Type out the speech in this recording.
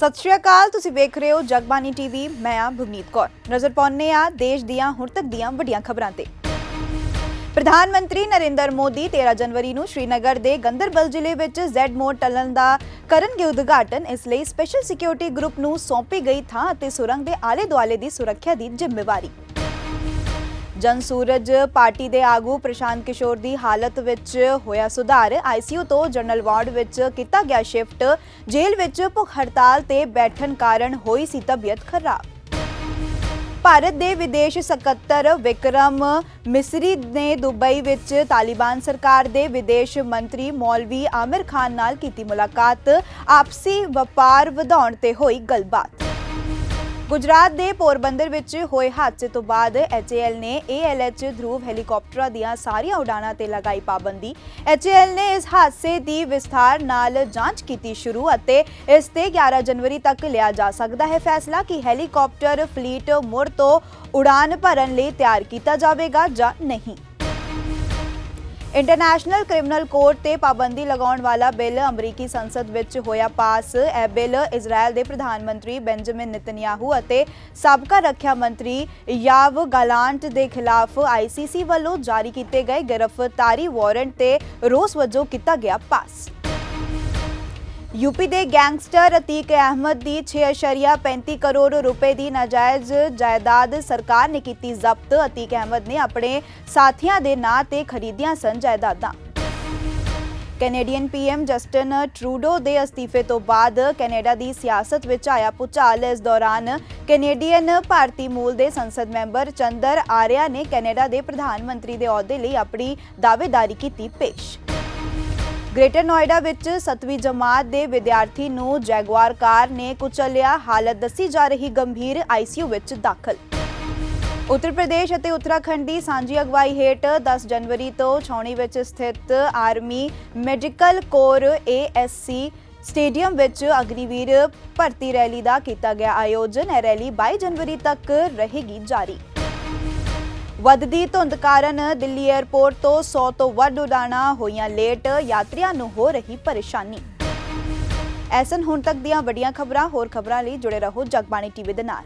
ਸਤਿ ਸ਼੍ਰੀ ਅਕਾਲ, ਤੁਸੀਂ ਵੇਖ ਰਹੇ ਹੋ ਜਗਬਾਨੀ ਟੀਵੀ, ਮੈਂ ਆ ਭਵਨੀਤ ਕੌਰ। ਨਜ਼ਰ ਪਾਉਂਦੇ ਆ ਦੇਸ਼ ਦੀਆਂ ਹੁਣ ਤੱਕ ਦੀਆਂ ਵੱਡੀਆਂ ਖਬਰਾਂ ਤੇ। ਪ੍ਰਧਾਨ ਮੰਤਰੀ ਨਰਿੰਦਰ ਮੋਦੀ 13 ਜਨਵਰੀ ਨੂੰ ਸ਼੍ਰੀਨਗਰ ਦੇ ਗੰਦਰਬਲ ਜ਼ਿਲ੍ਹੇ ਵਿੱਚ ਜ਼ੈਡ ਮੋਡ ਟਨਲ ਦਾ ਕਰਨਗੇ ਉਦਘਾਟਨ। ਇਸ ਲਈ ਸਪੈਸ਼ਲ ਸਿਕਿਉਰਿਟੀ ਗਰੁੱਪ ਨੂੰ ਸੌਂਪੀ ਗਈ ਥਾਂ ਅਤੇ ਸੁਰੰਗ ਦੇ ਆਲੇ-ਦੁਆਲੇ ਦੀ ਸੁਰੱਖਿਆ ਦੀ ਜ਼ਿੰਮੇਵਾਰੀ। ਜਨ ਸੂਰਜ ਪਾਰਟੀ ਦੇ ਆਗੂ ਪ੍ਰਸ਼ਾਂਤ ਕਿਸ਼ੋਰ ਦੀ ਹਾਲਤ ਵਿੱਚ ਹੋਇਆ ਸੁਧਾਰ। ਆਈਸੀਯੂ ਤੋਂ ਜਨਰਲ ਵਾਰਡ ਵਿੱਚ ਕੀਤਾ ਗਿਆ ਸ਼ਿਫਟ। ਜੇਲ੍ਹ ਵਿੱਚ ਭੁੱਖ ਹੜਤਾਲ ਤੇ ਬੈਠਣ ਕਾਰਨ ਹੋਈ ਸੀ ਤਬੀਅਤ ਖਰਾਬ। ਭਾਰਤ ਦੇ ਵਿਦੇਸ਼ ਸਕੱਤਰ ਵਿਕਰਮ ਮਿਸਰੀ ਨੇ ਦੁਬਈ ਵਿੱਚ ਤਾਲਿਬਾਨ ਸਰਕਾਰ ਦੇ ਵਿਦੇਸ਼ ਮੰਤਰੀ ਮੌਲਵੀ ਆਮਿਰ ਖਾਨ ਨਾਲ ਕੀਤੀ ਮੁਲਾਕਾਤ। ਆਪਸੀ ਵਪਾਰ ਵਧਾਉਣ ਤੇ ਹੋਈ ਗੱਲਬਾਤ। ਗੁਜਰਾਤ ਦੇ ਪੋਰਬੰਦਰ ਵਿੱਚ ਹੋਏ ਹਾਦਸੇ ਤੋਂ ਬਾਅਦ ਐਚਏਐਲ ਨੇ ਏਐਲਐਚ ਧਰੂਵ ਹੈਲੀਕਾਪਟਰਾਂ ਦੀਆਂ ਸਾਰੀਆਂ ਉਡਾਣਾਂ ਤੇ ਲਗਾਈ ਪਾਬੰਦੀ। ਐਚਏਐਲ ਨੇ ਇਸ ਹਾਦਸੇ ਦੀ ਵਿਸਥਾਰ ਨਾਲ ਜਾਂਚ ਕੀਤੀ ਸ਼ੁਰੂ ਅਤੇ ਇਸ ਤੇ 11 ਜਨਵਰੀ ਤੱਕ ਲਿਆ ਜਾ ਸਕਦਾ ਹੈ। ਫੈਸਲਾ ਕਿ ਹੈਲੀਕਾਪਟਰ, ਫਲੀਟ ਮੁੜ ਤੋਂ ਉਡਾਨ ਭਰਨ ਲਈ ਤਿਆਰ ਕੀਤਾ ਜਾਵੇਗਾ ਜਾਂ ਨਹੀਂ। ਇੰਟਰਨੈਸ਼ਨਲ ਕ੍ਰਿਮੀਨਲ ਕੋਰਟ ਤੇ ਪਾਬੰਦੀ ਲਗਾਉਣ ਵਾਲਾ ਬਿੱਲ ਅਮਰੀਕੀ ਸੰਸਦ ਵਿੱਚ ਹੋਇਆ ਪਾਸ। ਇਹ ਬਿੱਲ ਇਜ਼ਰਾਈਲ ਦੇ ਪ੍ਰਧਾਨ ਮੰਤਰੀ ਬੈਂਜਾਮਿਨ ਨਤਨਯਾਹੂ ਅਤੇ ਸਾਬਕਾ ਰੱਖਿਆ ਮੰਤਰੀ ਯਾਵ ਗਾਲਾਂਟ ਦੇ ਖਿਲਾਫ ਆਈਸੀਸੀ ਵੱਲੋਂ ਜਾਰੀ ਕੀਤੇ ਗਏ ਗ੍ਰਿਫਤਾਰੀ ਵਾਰੰਟ ਤੇ ਰੋਸ ਵਜੋਂ ਕੀਤਾ ਗਿਆ ਪਾਸ। ਯੂਪੀ ਦੇ ਗੈਂਗਸਟਰ ਅਤੀਕ ਅਹਿਮਦ ਦੀ 6.35 ਕਰੋੜ ਰੁਪਏ ਦੀ ਨਾਜਾਇਜ਼ ਜਾਇਦਾਦ ਸਰਕਾਰ ਨੇ ਕੀਤੀ ਜ਼ਬਤ। ਅਤੀਕ ਅਹਿਮਦ ਨੇ ਆਪਣੇ ਸਾਥੀਆਂ ਦੇ ਨਾਂ ਤੇ ਖਰੀਦੀਆਂ ਸਨ ਜਾਇਦਾਦਾਂ। ਕੈਨੇਡੀਅਨ ਪੀਐਮ ਜਸਟਨ ਟਰੂਡੋ ਦੇ ਅਸਤੀਫੇ ਤੋਂ ਬਾਅਦ ਕੈਨੇਡਾ ਦੀ ਸਿਆਸਤ ਵਿੱਚ ਆਇਆ ਭੁਚਾਲ ਇਸ ਦੌਰਾਨ ਕੈਨੇਡੀਅਨ ਭਾਰਤੀ ਮੂਲ ਦੇ ਸੰਸਦ ਮੈਂਬਰ ਚੰਦਰ ਆਰਿਆ ਨੇ ਕੈਨੇਡਾ ਦੇ ਪ੍ਰਧਾਨ ਮੰਤਰੀ ਦੇ ਅਹੁਦੇ ਲਈ ਆਪਣੀ ਦਾਅਵੇਦਾਰੀ ਕੀਤੀ ਪੇਸ਼। ਗ੍ਰੇਟਰ ਨੋਇਡਾ ਵਿੱਚ 7ਵੀਂ ਜਮਾਤ ਦੇ ਵਿਦਿਆਰਥੀ ਨੂੰ ਜੈਗੁਆਰ ਕਾਰ ਨੇ ਕੁਚਲਿਆ ਹਾਲਤ ਦੱਸੀ ਜਾ ਰਹੀ ਗੰਭੀਰ ਆਈਸੀਯੂ ਵਿੱਚ ਦਾਖਲ। ਉੱਤਰ ਪ੍ਰਦੇਸ਼ ਅਤੇ ਉੱਤਰਾਖੰਡ ਦੀ ਸਾਂਝੀ ਅਗਵਾਈ ਹੇਠ 10 ਜਨਵਰੀ ਤੋਂ ਛਾਉਣੀ ਵਿੱਚ ਸਥਿਤ army medical corps ASC stadium ਵਿੱਚ ਅਗਨੀਵੀਰ ਭਰਤੀ ਰੈਲੀ ਦਾ ਕੀਤਾ ਗਿਆ ਆਯੋਜਨ। ਇਹ ਰੈਲੀ 22 ਜਨਵਰੀ ਤੱਕ ਰਹੇਗੀ ਜਾਰੀ। ਵੱਧਦੀ ਧੁੰਦ ਕਾਰਨ ਦਿੱਲੀ 에ਅਰਪੋਰਟ ਤੋਂ 100 ਤੋਂ ਵੱਧ ਉਡਾਣਾਂ ਹੋਈਆਂ ਲੇਟ ਯਾਤਰੀਆਂ ਨੂੰ ਹੋ ਰਹੀ ਪਰੇਸ਼ਾਨੀ। ਐਸਨ, ਹੁਣ ਤੱਕ ਦੀਆਂ ਵੱਡੀਆਂ ਖਬਰਾਂ, ਹੋਰ ਖਬਰਾਂ ਲਈ ਜੁੜੇ ਰਹੋ ਜਗਬਾਣੀ ਟੀਵੀ ਦੇ ਨਾਲ।